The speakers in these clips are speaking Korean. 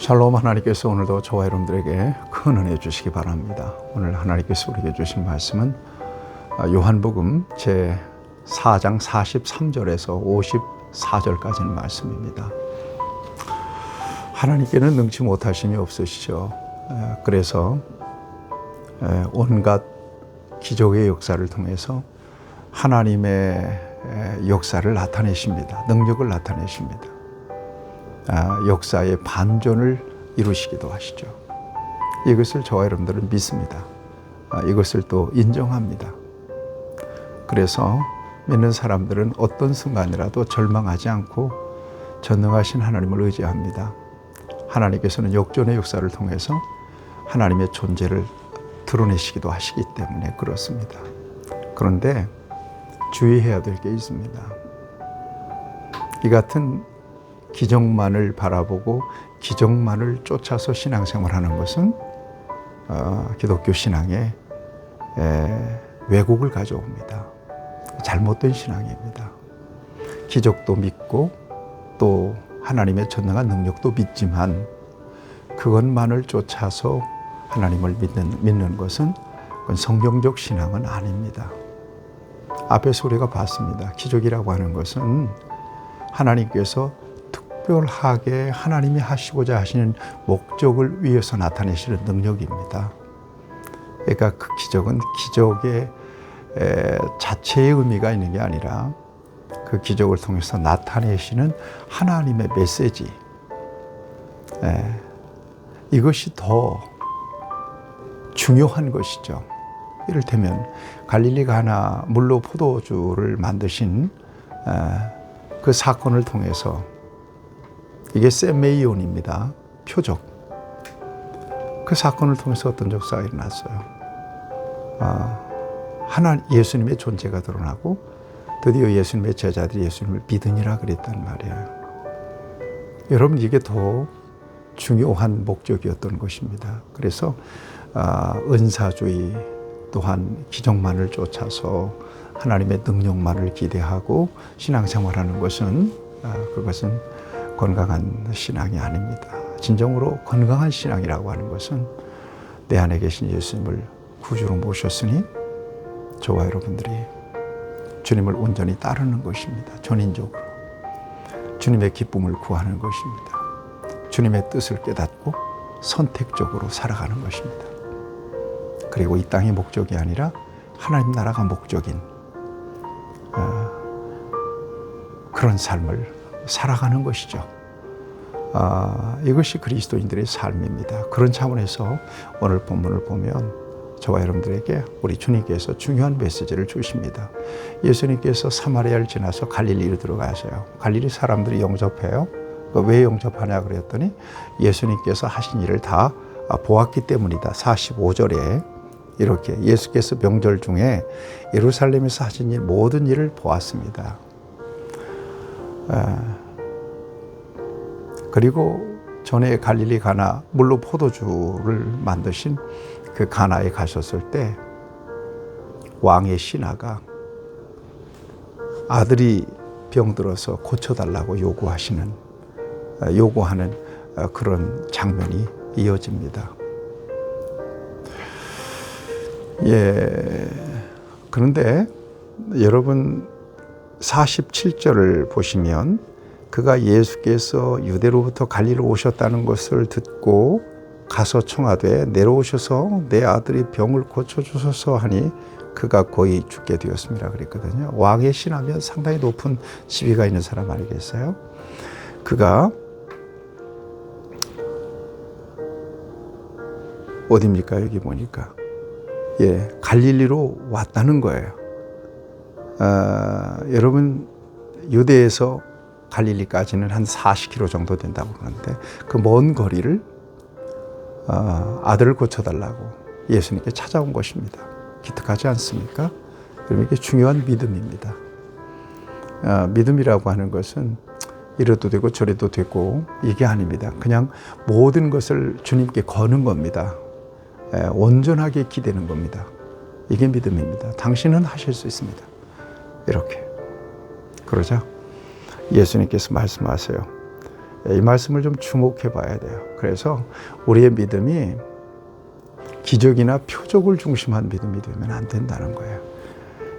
샬롬 하나님께서 오늘도 저와 여러분들에게 큰 은혜 주시기 바랍니다. 오늘 하나님께서 우리에게 주신 말씀은 요한복음 제 4장 43절에서 54절까지는 말씀입니다. 하나님께는 능치 못하심이 없으시죠. 그래서 온갖 기적의 역사를 통해서 하나님의 역사를 나타내십니다. 능력을 나타내십니다. 아, 역사의 반전을 이루시기도 하시죠. 이것을 저와 여러분들은 믿습니다. 아, 이것을 또 인정합니다. 그래서 믿는 사람들은 어떤 순간이라도 절망하지 않고 전능하신 하나님을 의지합니다. 하나님께서는 역전의 역사를 통해서 하나님의 존재를 드러내시기도 하시기 때문에 그렇습니다. 그런데 주의해야 될 게 있습니다. 이 같은 기적만을 바라보고 기적만을 쫓아서 신앙생활하는 것은 어, 기독교 신앙에 에, 왜곡을 가져옵니다. 잘못된 신앙입니다. 기적도 믿고 또 하나님의 전능한 능력도 믿지만 그것만을 쫓아서 하나님을 믿는, 믿는 것은 성경적 신앙은 아닙니다. 앞에서 우리가 봤습니다. 기적이라고 하는 것은 하나님께서 특별하게 하나님이 하시고자 하시는 목적을 위해서 나타내시는 능력입니다. 그러니까 그 기적은 기적의 자체의 의미가 있는 게 아니라 그 기적을 통해서 나타내시는 하나님의 메시지. 이것이 더 중요한 것이죠. 이를테면 갈릴리 가나 물로 포도주를 만드신 그 사건을 통해서 이게 세메이온입니다. 표적. 그 사건을 통해서 어떤 역사가 일어났어요. 아, 하나 예수님의 존재가 드러나고 드디어 예수님의 제자들이 예수님을 믿으니라 그랬단 말이에요. 여러분 이게 더 중요한 목적이었던 것입니다. 그래서 아, 은사주의 또한 기적만을 쫓아서 하나님의 능력만을 기대하고 신앙생활하는 것은 아, 그것은 건강한 신앙이 아닙니다. 진정으로 건강한 신앙이라고 하는 것은 내 안에 계신 예수님을 구주로 모셨으니 저와 여러분들이 주님을 온전히 따르는 것입니다. 전인적으로. 주님의 기쁨을 구하는 것입니다. 주님의 뜻을 깨닫고 선택적으로 살아가는 것입니다. 그리고 이 땅의 목적이 아니라 하나님 나라가 목적인 어, 그런 삶을 살아가는 것이죠. 아, 이것이 그리스도인들의 삶입니다. 그런 차원에서 오늘 본문을 보면 저와 여러분들에게 우리 주님께서 중요한 메시지를 주십니다. 예수님께서 사마리아를 지나서 갈릴리로 들어가세요. 갈릴리 사람들이 영접해요. 왜 영접하냐 그랬더니 예수님께서 하신 일을 다 보았기 때문이다. 45절에 이렇게 예수께서 명절 중에 예루살렘에서 하신 일 모든 일을 보았습니다. 그리고 전에 갈릴리 가나 물로 포도주를 만드신 그 가나에 가셨을 때 왕의 신하가 아들이 병들어서 고쳐달라고 요구하시는 요구하는 그런 장면이 이어집니다. 예. 그런데 여러분 47절을 보시면 그가 예수께서 유대로부터 갈리로 오셨다는 것을 듣고 가서 청하되 내려오셔서 내 아들이 병을 고쳐주소서 하니 그가 거의 죽게 되었습니다. 그랬거든요. 왕의 신하면 상당히 높은 지위가 있는 사람 아니겠어요? 그가 어딥니까? 여기 보니까. 예, 갈릴리로 왔다는 거예요. 아, 여러분, 유대에서 갈릴리까지는 한 40km 정도 된다고 그러는데 그 먼 거리를 어, 아들을 고쳐달라고 예수님께 찾아온 것입니다. 기특하지 않습니까? 그럼 이게 중요한 믿음입니다. 어, 믿음이라고 하는 것은 이래도 되고 저래도 되고 이게 아닙니다. 그냥 모든 것을 주님께 거는 겁니다. 에, 온전하게 기대는 겁니다. 이게 믿음입니다. 당신은 하실 수 있습니다. 이렇게. 그러자 예수님께서 말씀하세요. 이 말씀을 좀 주목해 봐야 돼요. 그래서 우리의 믿음이 기적이나 표적을 중심한 믿음이 되면 안 된다는 거예요.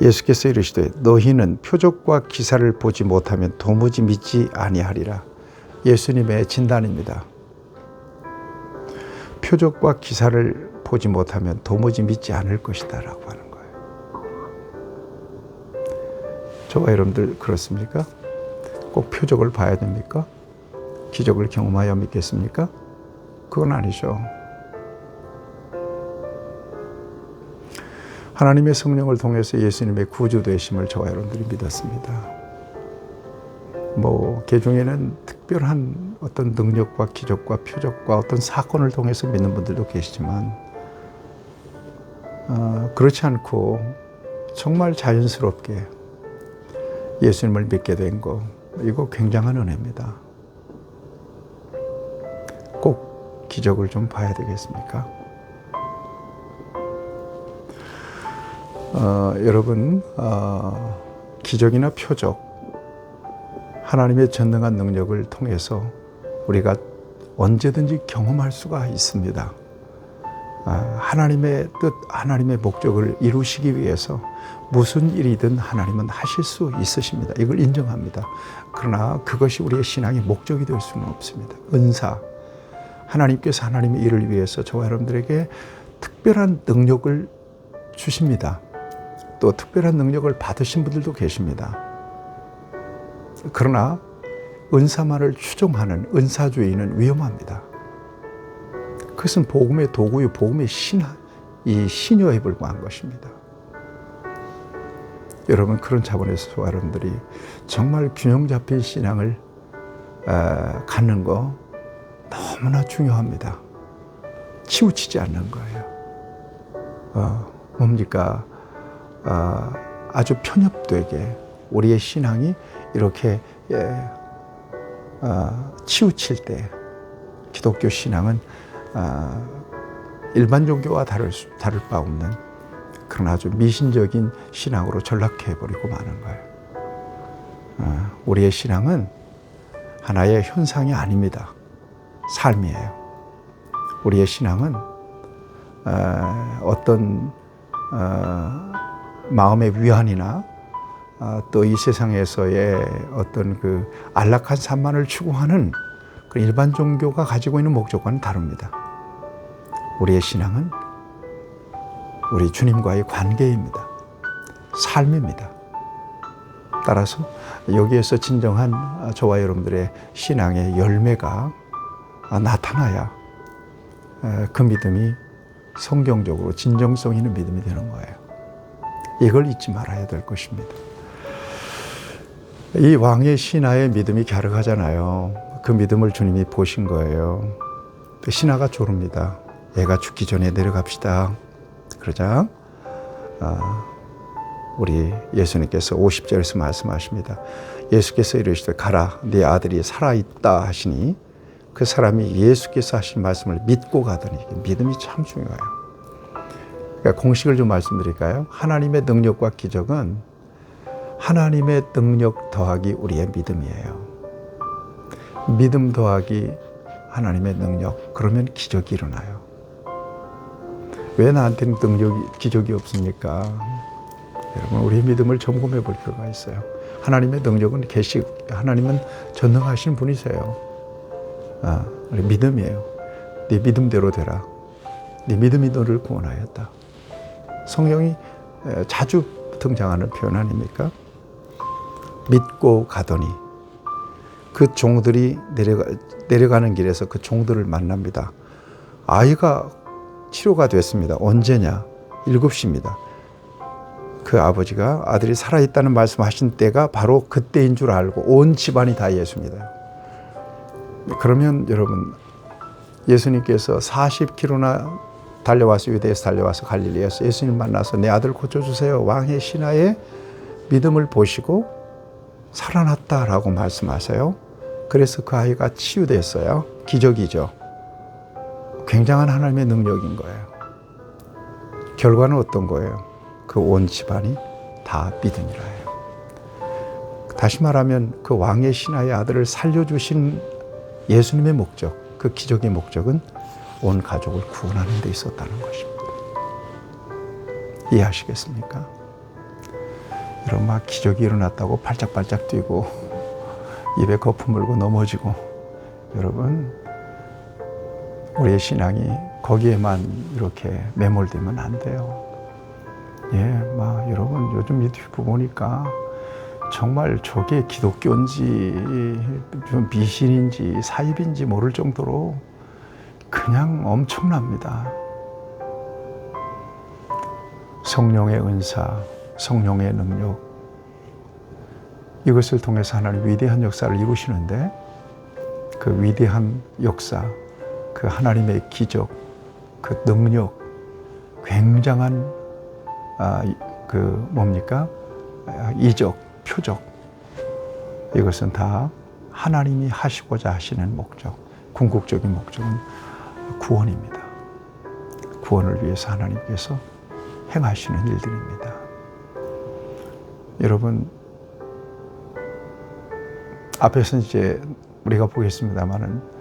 예수께서 이르시되 너희는 표적과 기사를 보지 못하면 도무지 믿지 아니하리라. 예수님의 진단입니다. 표적과 기사를 보지 못하면 도무지 믿지 않을 것이다라고 하는 저와 여러분들 그렇습니까? 꼭 표적을 봐야 됩니까? 기적을 경험하여 믿겠습니까? 그건 아니죠. 하나님의 성령을 통해서 예수님의 구주 되심을 저와 여러분들이 믿었습니다. 뭐 개중에는 특별한 어떤 능력과 기적과 표적과 어떤 사건을 통해서 믿는 분들도 계시지만 어, 그렇지 않고 정말 자연스럽게 예수님을 믿게 된 거 이거 굉장한 은혜입니다. 꼭 기적을 좀 봐야 되겠습니까? 어, 여러분 어, 기적이나 표적 하나님의 전능한 능력을 통해서 우리가 언제든지 경험할 수가 있습니다. 아, 하나님의 뜻, 하나님의 목적을 이루시기 위해서 무슨 일이든 하나님은 하실 수 있으십니다. 이걸 인정합니다. 그러나 그것이 우리의 신앙의 목적이 될 수는 없습니다. 은사. 하나님께서 하나님의 일을 위해서 저와 여러분들에게 특별한 능력을 주십니다. 또 특별한 능력을 받으신 분들도 계십니다. 그러나 은사만을 추종하는 은사주의는 위험합니다. 그것은 복음의 도구요, 복음의 신화, 이 신여에 불과한 것입니다. 여러분 그런 차원에서 여러분들이 정말 균형 잡힌 신앙을 어, 갖는 거 너무나 중요합니다. 치우치지 않는 거예요. 어, 뭡니까? 어, 아주 편협되게 우리의 신앙이 이렇게 예, 어, 치우칠 때 기독교 신앙은 어, 일반 종교와 다를, 수, 다를 바 없는 그런 아주 미신적인 신앙으로 전락해 버리고 마는 거예요. 어, 우리의 신앙은 하나의 현상이 아닙니다. 삶이에요. 우리의 신앙은 어, 어떤 어, 마음의 위안이나 어, 또이 세상에서의 어떤 그 안락한 삶만을 추구하는 그 일반 종교가 가지고 있는 목적과는 다릅니다. 우리의 신앙은 우리 주님과의 관계입니다. 삶입니다. 따라서 여기에서 진정한 저와 여러분들의 신앙의 열매가 나타나야 그 믿음이 성경적으로 진정성 있는 믿음이 되는 거예요. 이걸 잊지 말아야 될 것입니다. 이 왕의 신하의 믿음이 갸륵하잖아요. 그 믿음을 주님이 보신 거예요. 그 신하가 조릅니다. 애가 죽기 전에 내려갑시다. 그러자 아, 우리 예수님께서 50절에서 말씀하십니다. 예수께서 이르시되 가라 네 아들이 살아있다 하시니 그 사람이 예수께서 하신 말씀을 믿고 가더니 믿음이 참 중요해요. 그러니까 공식을 좀 말씀드릴까요? 하나님의 능력과 기적은 하나님의 능력 더하기 우리의 믿음이에요. 믿음 더하기 하나님의 능력 그러면 기적이 일어나요. 왜 나한테는 능력이 기적이 없습니까? 여러분 우리 믿음을 점검해 볼 필요가 있어요. 하나님의 능력은 계시 하나님은 전능하신 분이세요. 아, 우리 믿음이에요. 네 믿음대로 되라. 네 믿음이 너를 구원하였다. 성경이 자주 등장하는 표현 아닙니까? 믿고 가더니 그 종들이 내려가, 내려가는 길에서 그 종들을 만납니다. 아이가 치료가 됐습니다. 언제냐? 7시입니다. 그 아버지가 아들이 살아있다는 말씀하신 때가 바로 그때인 줄 알고 온 집안이 다 예수입니다. 그러면 여러분 예수님께서 40km나 달려와서 유대에서 달려와서 갈릴리에서 예수님 만나서 내 아들 고쳐주세요. 왕의 신하의 믿음을 보시고 살아났다라고 말씀하세요. 그래서 그 아이가 치유됐어요. 기적이죠. 굉장한 하나님의 능력인 거예요. 결과는 어떤 거예요? 그 온 집안이 다 믿음이라 해요. 다시 말하면 그 왕의 신하의 아들을 살려주신 예수님의 목적, 그 기적의 목적은 온 가족을 구원하는 데 있었다는 것입니다. 이해하시겠습니까? 이런 막 기적이 일어났다고 발짝발짝 뛰고 입에 거품 물고 넘어지고 여러분 우리의 신앙이 거기에만 이렇게 매몰되면 안 돼요. 예, 막 여러분 요즘 유튜브 보니까 정말 저게 기독교인지 좀 미신인지 사입인지 모를 정도로 그냥 엄청납니다. 성령의 은사, 성령의 능력 이것을 통해서 하나님 위대한 역사를 이루시는데 그 위대한 역사, 그 하나님의 기적, 그 능력, 굉장한 아, 그 뭡니까 아, 이적, 표적 이것은 다 하나님이 하시고자 하시는 목적, 궁극적인 목적은 구원입니다. 구원을 위해서 하나님께서 행하시는 일들입니다. 여러분 앞에서 이제 우리가 보겠습니다만은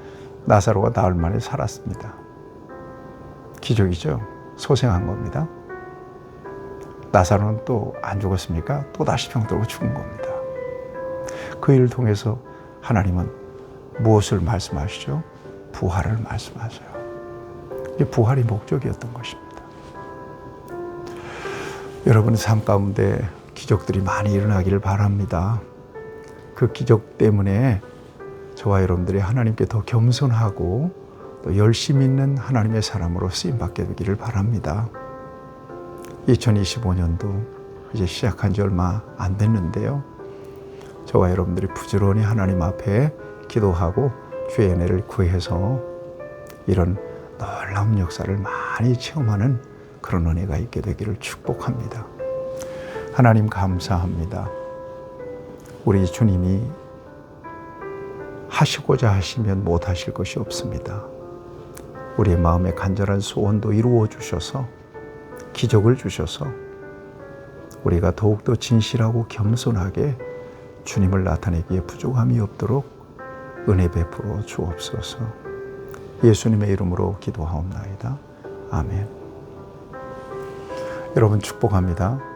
나사로가 나흘 만에 살았습니다. 기적이죠. 소생한 겁니다. 나사로는 또 안 죽었습니까? 또 다시 병들고 죽은 겁니다. 그 일을 통해서 하나님은 무엇을 말씀하시죠? 부활을 말씀하세요. 이게 부활이 목적이었던 것입니다. 여러분의 삶 가운데 기적들이 많이 일어나기를 바랍니다. 그 기적 때문에 저와 여러분들이 하나님께 더 겸손하고 또 열심 있는 하나님의 사람으로 쓰임 받게 되기를 바랍니다. 2025년도 이제 시작한 지 얼마 안 됐는데요. 저와 여러분들이 부지런히 하나님 앞에 기도하고 주의 은혜를 구해서 이런 놀라운 역사를 많이 체험하는 그런 은혜가 있게 되기를 축복합니다. 하나님 감사합니다. 우리 주님이 하시고자 하시면 못 하실 것이 없습니다. 우리의 마음의 간절한 소원도 이루어 주셔서 기적을 주셔서 우리가 더욱더 진실하고 겸손하게 주님을 나타내기에 부족함이 없도록 은혜 베풀어 주옵소서. 예수님의 이름으로 기도하옵나이다. 아멘. 여러분 축복합니다.